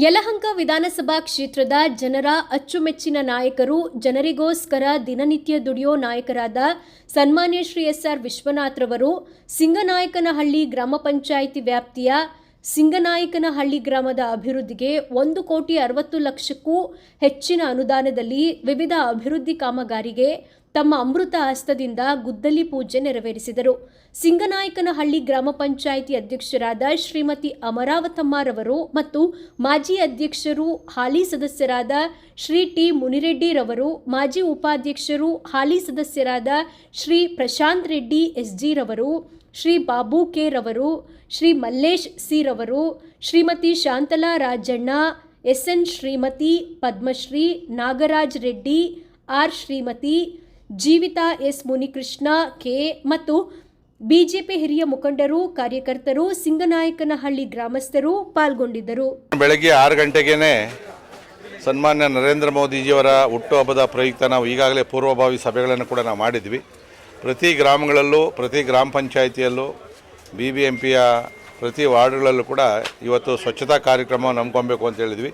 ಯಲಹಂಕ ವಿಧಾನಸಭಾ ಕ್ಷೇತ್ರದ ಜನರ ಅಚ್ಚುಮೆಚ್ಚಿನ ನಾಯಕರು ಜನರಿಗೋಸ್ಕರ ದಿನನಿತ್ಯ ದುಡಿಯೋ ನಾಯಕರಾದ ಸನ್ಮಾನ್ಯ ಶ್ರೀ ಎಸ್ ಆರ್ ವಿಶ್ವನಾಥ್ರವರು ಸಿಂಗನಾಯಕನಹಳ್ಳಿ ಗ್ರಾಮ ಪಂಚಾಯಿತಿ ವ್ಯಾಪ್ತಿಯ ಸಿಂಗನಾಯಕನಹಳ್ಳಿ ಗ್ರಾಮದ ಅಭಿವೃದ್ಧಿಗೆ ಒಂದು ಕೋಟಿ ಅರವತ್ತು ಲಕ್ಷಕ್ಕೂ ಹೆಚ್ಚಿನ ಅನುದಾನದಲ್ಲಿ ವಿವಿಧ ಅಭಿವೃದ್ಧಿ ಕಾಮಗಾರಿಗೆ ತಮ್ಮ ಅಮೃತ ಹಸ್ತದಿಂದ ಗುದ್ದಲಿ ಪೂಜೆ ನೆರವೇರಿಸಿದರು. ಸಿಂಗನಾಯಕನಹಳ್ಳಿ ಗ್ರಾಮ ಪಂಚಾಯಿತಿ ಅಧ್ಯಕ್ಷರಾದ ಶ್ರೀಮತಿ ಅಮರಾವತಮ್ಮರವರು ಮತ್ತು ಮಾಜಿ ಅಧ್ಯಕ್ಷರು ಹಾಲಿ ಸದಸ್ಯರಾದ ಶ್ರೀ ಟಿ ಮುನಿರೆಡ್ಡಿರವರು ಮಾಜಿ ಉಪಾಧ್ಯಕ್ಷರು ಹಾಲಿ ಸದಸ್ಯರಾದ ಶ್ರೀ ಪ್ರಶಾಂತ್ ರೆಡ್ಡಿ ಎಸ್ಜಿರವರು ಶ್ರೀ ಬಾಬು ಕೆ ರವರು, ಶ್ರೀ ಮಲ್ಲೇಶ್ ಸಿ ರವರು, Shrimati Shantala Rajanna S N Shrimati Padmashri, Nagaraj Reddy, R Shrimati Jeevitha S Munikrishna, K ಮತ್ತು ಬಿಜೆಪಿ ಹಿರಿಯ ಮುಖಂಡರು, ಕಾರ್ಯಕರ್ತರು, ಸಿಂಗನಾಯಕನಹಳ್ಳಿ ಗ್ರಾಮಸ್ಥರು ಪಾಲ್ಗೊಂಡಿದ್ದರು. ಬೆಳಗ್ಗೆ ಆರು ಗಂಟೆಗೇ ಸನ್ಮಾನ್ಯ ನರೇಂದ್ರ ಮೋದಿಜಿಯವರ ಹುಟ್ಟುಹಬ್ಬದ ಪ್ರಯುಕ್ತ ನಾವು ಈಗಾಗಲೇ ಪೂರ್ವಭಾವಿ ಸಭೆಗಳನ್ನು ಕೂಡ ನಾವು ಮಾಡಿದ್ವಿ. ಪ್ರತಿ ಗ್ರಾಮಗಳಲ್ಲೂ, ಪ್ರತಿ ಗ್ರಾಮ ಪಂಚಾಯಿತಿಯಲ್ಲೂ ಬಿ ಬಿ ಎಂ ಪಿಯ ಪ್ರತಿ ವಾರ್ಡ್ಗಳಲ್ಲೂ ಕೂಡ ಇವತ್ತು ಸ್ವಚ್ಛತಾ ಕಾರ್ಯಕ್ರಮವನ್ನು ನಂಬ್ಕೊಬೇಕು ಅಂತ ಹೇಳಿದ್ವಿ.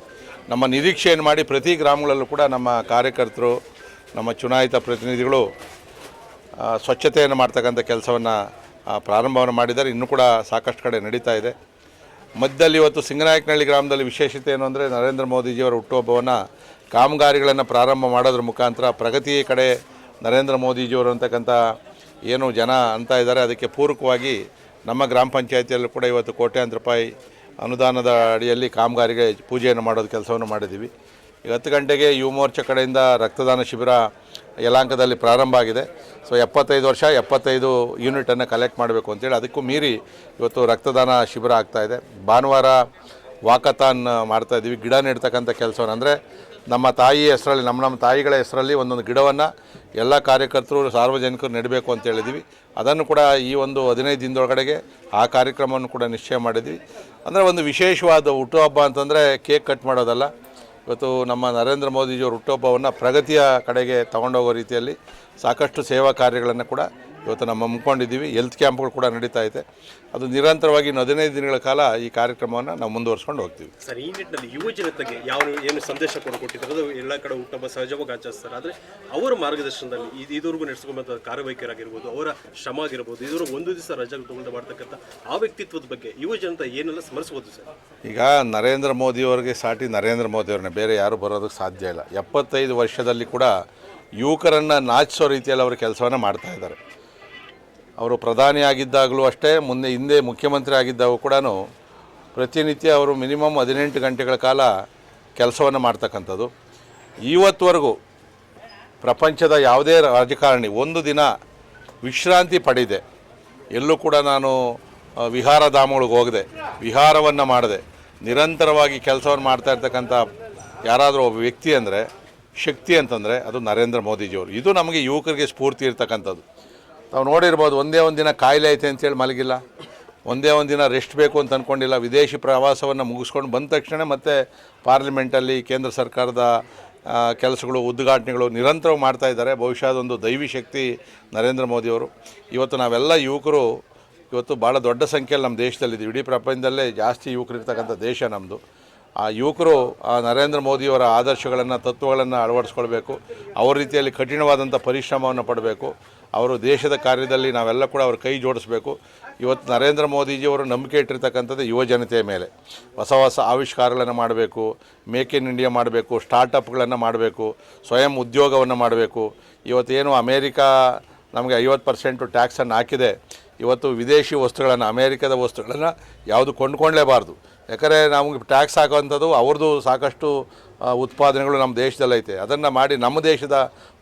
ನಮ್ಮ ನಿರೀಕ್ಷೆಯನ್ನು ಮಾಡಿ ಪ್ರತಿ ಗ್ರಾಮಗಳಲ್ಲೂ ಕೂಡ ನಮ್ಮ ಕಾರ್ಯಕರ್ತರು ನಮ್ಮ ಚುನಾಯಿತ ಪ್ರತಿನಿಧಿಗಳು ಸ್ವಚ್ಛತೆಯನ್ನು ಮಾಡ್ತಕ್ಕಂಥ ಕೆಲಸವನ್ನು ಪ್ರಾರಂಭವನ್ನು ಮಾಡಿದ್ದಾರೆ. ಇನ್ನೂ ಕೂಡ ಸಾಕಷ್ಟು ಕಡೆ ನಡೀತಾ ಇದೆ. ಮಧ್ಯದಲ್ಲಿ ಇವತ್ತು ಸಿಂಗನಾಯಕನಹಳ್ಳಿ ಗ್ರಾಮದಲ್ಲಿ ವಿಶೇಷತೆ ಏನು ಅಂದರೆ, ನರೇಂದ್ರ ಮೋದಿಜಿಯವರ ಹುಟ್ಟುಹಬ್ಬವನ್ನು ಕಾಮಗಾರಿಗಳನ್ನು ಪ್ರಾರಂಭ ಮಾಡೋದ್ರ ಮುಖಾಂತರ ಪ್ರಗತಿ ಕಡೆ ನರೇಂದ್ರ ಮೋದಿಜಿಯವರು ಅಂತಕ್ಕಂಥ ಏನು ಜನ ಅಂತ ಇದ್ದಾರೆ. ಅದಕ್ಕೆ ಪೂರಕವಾಗಿ ನಮ್ಮ ಗ್ರಾಮ ಪಂಚಾಯತಿಯಲ್ಲೂ ಕೂಡ ಇವತ್ತು ಕೋಟ್ಯಾಂತರ ರೂಪಾಯಿ ಅನುದಾನದ ಅಡಿಯಲ್ಲಿ ಕಾಮಗಾರಿಗೆ ಪೂಜೆಯನ್ನು ಮಾಡೋದು, ಕೆಲಸವನ್ನು ಮಾಡಿದ್ದೀವಿ. ಈಗ ಹತ್ತು ಗಂಟೆಗೆ ಯುವ ಮೋರ್ಚಾ ಕಡೆಯಿಂದ ರಕ್ತದಾನ ಶಿಬಿರ ಯಲಾಂಕದಲ್ಲಿ ಪ್ರಾರಂಭ ಆಗಿದೆ. ಸೊ ಎಪ್ಪತ್ತೈದು ವರ್ಷ, ಎಪ್ಪತ್ತೈದು ಯೂನಿಟನ್ನು ಕಲೆಕ್ಟ್ ಮಾಡಬೇಕು ಅಂತೇಳಿ ಅದಕ್ಕೂ ಮೀರಿ ಇವತ್ತು ರಕ್ತದಾನ ಶಿಬಿರ ಆಗ್ತಾಯಿದೆ ಭಾನುವಾರ ವಾಕತಾನ್ ಮಾಡ್ತಾ ಇದ್ದೀವಿ ಗಿಡ ನೆಡ್ತಕ್ಕಂಥ ಕೆಲಸವನ್ನು. ಅಂದರೆ ನಮ್ಮ ತಾಯಿ ಹೆಸರಲ್ಲಿ, ನಮ್ಮ ನಮ್ಮ ತಾಯಿಗಳ ಹೆಸರಲ್ಲಿ ಒಂದೊಂದು ಗಿಡವನ್ನು ಎಲ್ಲ ಕಾರ್ಯಕರ್ತರು, ಸಾರ್ವಜನಿಕರು ನೆಡಬೇಕು ಅಂತ ಅದನ್ನು ಕೂಡ ಈ ಒಂದು ಹದಿನೈದು ದಿನದೊಳಗಡೆಗೆ ಆ ಕಾರ್ಯಕ್ರಮವನ್ನು ಕೂಡ ನಿಶ್ಚಯ ಮಾಡಿದ್ವಿ. ಅಂದರೆ ಒಂದು ವಿಶೇಷವಾದ ಹುಟ್ಟುಹಬ್ಬ ಅಂತಂದರೆ ಕೇಕ್ ಕಟ್ ಮಾಡೋದಲ್ಲ. ಇವತ್ತು ನಮ್ಮ ನರೇಂದ್ರ ಮೋದಿಜಿಯವರು ಹುಟ್ಟುಹಬ್ಬವನ್ನು ಪ್ರಗತಿಯ ಕಡೆಗೆ ತಗೊಂಡೋಗೋ ರೀತಿಯಲ್ಲಿ ಸಾಕಷ್ಟು ಸೇವಾ ಕಾರ್ಯಗಳನ್ನು ಕೂಡ ಇವತ್ತು ನಮ್ಮ ಹಮ್ಮಿಕೊಂಡಿದ್ದೀವಿ. ಹೆಲ್ತ್ ಕ್ಯಾಂಪ್ಗಳು ಕೂಡ ನಡೀತಾ ಇದೆ. ಅದು ನಿರಂತರವಾಗಿ ಇನ್ನು ಹದಿನೈದು ದಿನಗಳ ಕಾಲ ಈ ಕಾರ್ಯಕ್ರಮವನ್ನು ನಾವು ಮುಂದುವರ್ಸ್ಕೊಂಡು ಹೋಗ್ತೀವಿ. ಸರ್ ಈ ನಿಟ್ಟಿನಲ್ಲಿ ಯುವ ಜನತೆಗೆ ಯಾವ ಏನು ಸಂದೇಶ ಕೂಡ ಕೊಟ್ಟಿದ್ದಾರೆ ಅದು ಎಲ್ಲ ಕಡೆ ಹುಟ್ಟುಹಬ್ಬ ಸಹಜವಾಗಿ ಆಚರಿಸ್ತಾರೆ. ಆದರೆ ಅವರ ಮಾರ್ಗದರ್ಶನದಲ್ಲಿ ಇದು ಇದುವರೆಗೂ ನಡೆಸ್ಕೊಂಬಂಥ ಕಾರ್ಯವೈಖರಾಗಿರ್ಬೋದು ಅವರ ಶ್ರಮ ಆಗಿರ್ಬೋದು ಇದುವರೆಗೂ ಒಂದು ದಿವಸ ರಜೆ ತಗೊಂಡು ಮಾಡ್ತಕ್ಕಂಥ ಆ ವ್ಯಕ್ತಿತ್ವದ ಬಗ್ಗೆ ಯುವ ಜನತೆ ಏನೆಲ್ಲ ಸ್ಮರಿಸ್ಬೋದು ಸರ್? ಈಗ ನರೇಂದ್ರ ಮೋದಿಯವರಿಗೆ ಸಾಟಿ ನರೇಂದ್ರ ಮೋದಿಯವ್ರನ್ನೇ ಬೇರೆ ಯಾರು ಬರೋದಕ್ಕೆ ಸಾಧ್ಯ ಇಲ್ಲ. ಎಪ್ಪತ್ತೈದು ವರ್ಷದಲ್ಲಿ ಕೂಡ ಯುವಕರನ್ನು ನಾಚಿಸೋ ರೀತಿಯಲ್ಲಿ ಅವರು ಕೆಲಸವನ್ನು ಮಾಡ್ತಾ ಇದ್ದಾರೆ. ಅವರು ಪ್ರಧಾನಿ ಆಗಿದ್ದಾಗಲೂ ಅಷ್ಟೇ, ಮುಂದೆ ಹಿಂದೆ ಮುಖ್ಯಮಂತ್ರಿ ಆಗಿದ್ದಾಗ ಕೂಡ ಪ್ರತಿನಿತ್ಯ ಅವರು ಮಿನಿಮಮ್ ಹದಿನೆಂಟು ಗಂಟೆಗಳ ಕಾಲ ಕೆಲಸವನ್ನು ಮಾಡ್ತಕ್ಕಂಥದ್ದು. ಇವತ್ತುವರೆಗೂ ಪ್ರಪಂಚದ ಯಾವುದೇ ರಾಜಕಾರಣಿ ಒಂದು ದಿನ ವಿಶ್ರಾಂತಿ ಪಡೆದೆ. ಎಲ್ಲೂ ಕೂಡ ನಾನು ವಿಹಾರ ಧಾಮಗಳಿಗೆ ಹೋಗದೆ, ವಿಹಾರವನ್ನು ಮಾಡದೆ, ನಿರಂತರವಾಗಿ ಕೆಲಸವನ್ನು ಮಾಡ್ತಾ ಇರ್ತಕ್ಕಂಥ ಯಾರಾದರೂ ಒಬ್ಬ ವ್ಯಕ್ತಿ ಅಂದರೆ, ಶಕ್ತಿ ಅಂತಂದರೆ ಅದು ನರೇಂದ್ರ ಮೋದಿಜಿಯವರು. ಇದು ನಮಗೆ ಯುವಕರಿಗೆ ಸ್ಫೂರ್ತಿ ಇರ್ತಕ್ಕಂಥದ್ದು. ನಾವು ನೋಡಿರ್ಬೋದು, ಒಂದೇ ಒಂದು ದಿನ ಕಾಯಿಲೆ ಐತೆ ಅಂತೇಳಿ ಮಲಗಿಲ್ಲ. ಒಂದೇ ಒಂದು ದಿನ ರೆಸ್ಟ್ ಬೇಕು ಅಂತ ಅಂದ್ಕೊಂಡಿಲ್ಲ ವಿದೇಶಿ ಪ್ರವಾಸವನ್ನು ಮುಗಿಸ್ಕೊಂಡು ಬಂದ ತಕ್ಷಣ ಮತ್ತೆ ಪಾರ್ಲಿಮೆಂಟಲ್ಲಿ ಕೇಂದ್ರ ಸರ್ಕಾರದ ಕೆಲಸಗಳು, ಉದ್ಘಾಟನೆಗಳು ನಿರಂತರವಾಗಿ ಮಾಡ್ತಾ ಇದ್ದಾರೆ. ಬಹುಶಃ ಅದೊಂದು ದೈವಿ ಶಕ್ತಿ ನರೇಂದ್ರ ಮೋದಿಯವರು ಇವತ್ತು ನಾವೆಲ್ಲ ಯುವಕರು, ಇವತ್ತು ಭಾಳ ದೊಡ್ಡ ಸಂಖ್ಯೆಯಲ್ಲಿ ನಮ್ಮ ದೇಶದಲ್ಲಿದ್ದೀವಿ. ಇಡೀ ಪ್ರಪಂಚದಲ್ಲೇ ಜಾಸ್ತಿ ಯುವಕರು ಇರ್ತಕ್ಕಂಥ ದೇಶ ನಮ್ಮದು ಆ ಯುವಕರು, ಆ ನರೇಂದ್ರ ಮೋದಿಯವರ ಆದರ್ಶಗಳನ್ನು, ತತ್ವಗಳನ್ನು ಅಳವಡಿಸ್ಕೊಳ್ಬೇಕು. ಅವ್ರ ರೀತಿಯಲ್ಲಿ ಕಠಿಣವಾದಂಥ ಪರಿಶ್ರಮವನ್ನು ಪಡಬೇಕು. ಅವರು ದೇಶದ ಕಾರ್ಯದಲ್ಲಿ ನಾವೆಲ್ಲ ಕೂಡ ಅವ್ರ ಕೈ ಜೋಡಿಸ್ಬೇಕು. ಇವತ್ತು ನರೇಂದ್ರ ಮೋದಿಜಿಯವರು ನಂಬಿಕೆ ಇಟ್ಟಿರ್ತಕ್ಕಂಥದ್ದು ಯುವ ಜನತೆಯ ಮೇಲೆ. ಹೊಸ ಹೊಸ ಆವಿಷ್ಕಾರಗಳನ್ನು ಮಾಡಬೇಕು, ಮೇಕ್ ಇನ್ ಇಂಡಿಯಾ ಮಾಡಬೇಕು ಸ್ಟಾರ್ಟಪ್ಗಳನ್ನು ಮಾಡಬೇಕು, ಸ್ವಯಂ ಉದ್ಯೋಗವನ್ನು ಮಾಡಬೇಕು. ಇವತ್ತೇನು ಅಮೇರಿಕಾ ನಮಗೆ ಐವತ್ತು ಪರ್ಸೆಂಟು ಟ್ಯಾಕ್ಸನ್ನು ಹಾಕಿದೆ. ಇವತ್ತು ವಿದೇಶಿ ವಸ್ತುಗಳನ್ನು, ಅಮೇರಿಕದ ವಸ್ತುಗಳನ್ನು ಯಾವುದು ಕೊಂಡ್ಕೊಳ್ಳೇಬಾರ್ದು ಯಾಕಂದರೆ ನಮಗೆ ಟ್ಯಾಕ್ಸ್ ಹಾಕುವಂಥದ್ದು ಅವ್ರದ್ದು ಸಾಕಷ್ಟು ಉತ್ಪಾದನೆಗಳು ನಮ್ಮ ದೇಶದಲ್ಲೈತೆ ಅದನ್ನು ಮಾಡಿ ನಮ್ಮ ದೇಶದ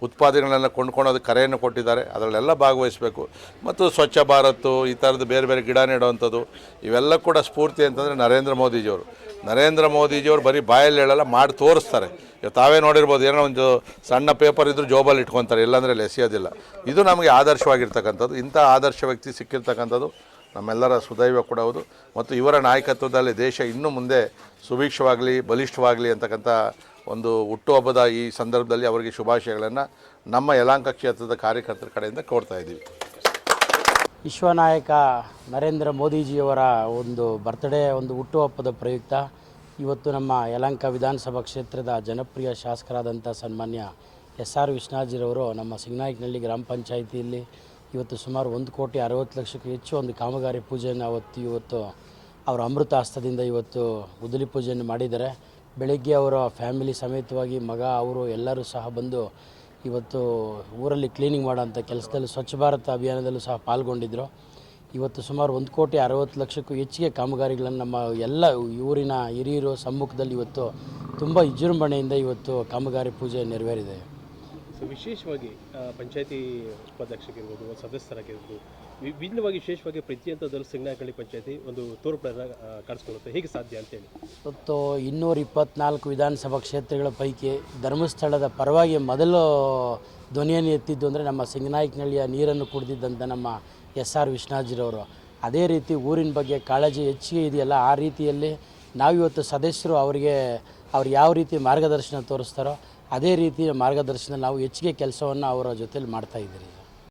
ಉತ್ಪಾದನೆಗಳನ್ನು ಕೊಂಡ್ಕೊಳೋದು ಕರೆಯನ್ನು ಕೊಟ್ಟಿದ್ದಾರೆ. ಅದರಲ್ಲೆಲ್ಲ ಭಾಗವಹಿಸಬೇಕು. ಮತ್ತು ಸ್ವಚ್ಛ ಭಾರತ್, ಈ ಥರದ್ದು ಬೇರೆ ಬೇರೆ ಗಿಡ ನೆಡುವಂಥದ್ದು, ಇವೆಲ್ಲ ಕೂಡ ಸ್ಫೂರ್ತಿ ಅಂತಂದರೆ ನರೇಂದ್ರ ಮೋದಿಜಿಯವರು. ನರೇಂದ್ರ ಮೋದಿಜಿಯವರು ಬರೀ ಬಾಯಲ್ಲಿ ಹೇಳಲ್ಲ, ಮಾಡಿ ತೋರಿಸ್ತಾರೆ. ತಾವೇ ನೋಡಿರ್ಬೋದು, ಏನೋ ಒಂದು ಸಣ್ಣ ಪೇಪರ್ ಇದ್ದರೂ ಜೋಬಲ್ಲಿ ಇಟ್ಕೊತಾರೆ, ಇಲ್ಲಾಂದರೆ ಎಸೆಯೋದಿಲ್ಲ ಇದು ನಮಗೆ ಆದರ್ಶವಾಗಿರ್ತಕ್ಕಂಥದ್ದು. ಇಂಥ ಆದರ್ಶ ವ್ಯಕ್ತಿ ಸಿಕ್ಕಿರ್ತಕ್ಕಂಥದ್ದು ನಮ್ಮೆಲ್ಲರ ಸುದೈವ ಕೂಡ ಹೌದು. ಮತ್ತು ಇವರ ನಾಯಕತ್ವದಲ್ಲಿ ದೇಶ ಇನ್ನೂ ಮುಂದೆ ಸುಭಿಕ್ಷವಾಗಲಿ, ಬಲಿಷ್ಠವಾಗಲಿ ಅಂತಕ್ಕಂಥ ಒಂದು ಹುಟ್ಟುಹಬ್ಬದ ಈ ಸಂದರ್ಭದಲ್ಲಿ ಅವರಿಗೆ ಶುಭಾಶಯಗಳನ್ನು ನಮ್ಮ ಯಲಾಂಕ ಕ್ಷೇತ್ರದ ಕಾರ್ಯಕರ್ತರ ಕಡೆಯಿಂದ ಕೋರ್ತಾ ಇದ್ದೀವಿ. ವಿಶ್ವನಾಯಕ ನರೇಂದ್ರ ಮೋದಿಜಿಯವರ ಒಂದು ಬರ್ತ್ಡೇ ಒಂದು ಹುಟ್ಟುಹಬ್ಬದ ಪ್ರಯುಕ್ತ ಇವತ್ತು ನಮ್ಮ ಯಲಂಕ ವಿಧಾನಸಭಾ ಕ್ಷೇತ್ರದ ಜನಪ್ರಿಯ ಶಾಸಕರಾದಂಥ ಸನ್ಮಾನ್ಯ ಎಸ್ ಆರ್ ವಿಶ್ವನಾಥ್ಜಿರವರು ನಮ್ಮ ಸಿಂಗನಾಯಕನಹಳ್ಳಿ ಗ್ರಾಮ ಪಂಚಾಯಿತಿಯಲ್ಲಿ ಇವತ್ತು ಸುಮಾರು ಒಂದು ಕೋಟಿ ಅರವತ್ತು ಲಕ್ಷಕ್ಕೂ ಹೆಚ್ಚು ಒಂದು ಕಾಮಗಾರಿ ಪೂಜೆಯನ್ನು ಅವತ್ತು ಇವತ್ತು ಅವರ ಅಮೃತ ಹಸ್ತದಿಂದ ಇವತ್ತು ಗುದ್ದಲಿ ಪೂಜೆಯನ್ನು ಮಾಡಿದ್ದಾರೆ. ಬೆಳಗ್ಗೆ ಅವರ ಫ್ಯಾಮಿಲಿ ಸಮೇತವಾಗಿ ಮಗ, ಅವರು ಎಲ್ಲರೂ ಸಹ ಬಂದು ಇವತ್ತು ಊರಲ್ಲಿ ಕ್ಲೀನಿಂಗ್ ಮಾಡೋಂಥ ಕೆಲಸದಲ್ಲಿ ಸ್ವಚ್ಛ ಭಾರತ ಅಭಿಯಾನದಲ್ಲೂ ಸಹ ಪಾಲ್ಗೊಂಡಿದ್ದರು ಇವತ್ತು ಸುಮಾರು ಒಂದು ಕೋಟಿ ಅರವತ್ತು ಲಕ್ಷಕ್ಕೂ ಹೆಚ್ಚಿಗೆ ಕಾಮಗಾರಿಗಳನ್ನು ನಮ್ಮ ಎಲ್ಲ ಊರಿನ ಹಿರಿಯರು ಸಮ್ಮುಖದಲ್ಲಿ ಇವತ್ತು ತುಂಬ ವಿಜೃಂಭಣೆಯಿಂದ ಇವತ್ತು ಕಾಮಗಾರಿ ಪೂಜೆ ನೆರವೇರಿದೆ. ಸೊ ವಿಶೇಷವಾಗಿ ಪಂಚಾಯಿತಿ ಉಪಾಧ್ಯಕ್ಷರಿರ್ಬೋದು ಸದಸ್ಯರಾಗಿರ್ಬೋದು ವಿಭಿನ್ನವಾಗಿ ವಿಶೇಷವಾಗಿ ಪ್ರತಿಯೊಂಥದ್ರಲ್ಲೂ ಸಿಂಗನಾಯಕಹಳ್ಳಿ ಪಂಚಾಯತಿ ಒಂದು ತೋರ್ಪಡೆಯನ್ನು ಕಾಣಿಸ್ಕೊಳ್ಳುತ್ತೆ. ಹೇಗೆ ಸಾಧ್ಯ ಅಂತೇಳಿ? ಇವತ್ತು ಇನ್ನೂರ ಇಪ್ಪತ್ನಾಲ್ಕು ವಿಧಾನಸಭಾ ಕ್ಷೇತ್ರಗಳ ಪೈಕಿ ಧರ್ಮಸ್ಥಳದ ಪರವಾಗಿ ಮೊದಲು ಧ್ವನಿಯನ್ನು ಎತ್ತಿದ್ದು ಅಂದರೆ ನಮ್ಮ ಸಿಂಗನಾಯಕನಹಳ್ಳಿಯ ನೀರನ್ನು ಕುಡಿದಿದ್ದಂಥ ನಮ್ಮ ಎಸ್ ಆರ್ ವಿಶ್ವನಾಥ್ಜಿರವರು. ಅದೇ ರೀತಿ ಊರಿನ ಬಗ್ಗೆ ಕಾಳಜಿ ಹೆಚ್ಚಿಗೆ ಇದೆಯಲ್ಲ, ಆ ರೀತಿಯಲ್ಲಿ ನಾವಿವತ್ತು ಸದಸ್ಯರು ಅವರಿಗೆ ಅವ್ರು ಯಾವ ರೀತಿ ಮಾರ್ಗದರ್ಶನ ತೋರಿಸ್ತಾರೋ ಅದೇ ರೀತಿಯ ಮಾರ್ಗದರ್ಶನ ನಾವು ಹೆಚ್ಚಿಗೆ ಕೆಲಸವನ್ನು ಅವರ ಜೊತೆಯಲ್ಲಿ ಮಾಡ್ತಾ ಇದ್ದೀರಿ.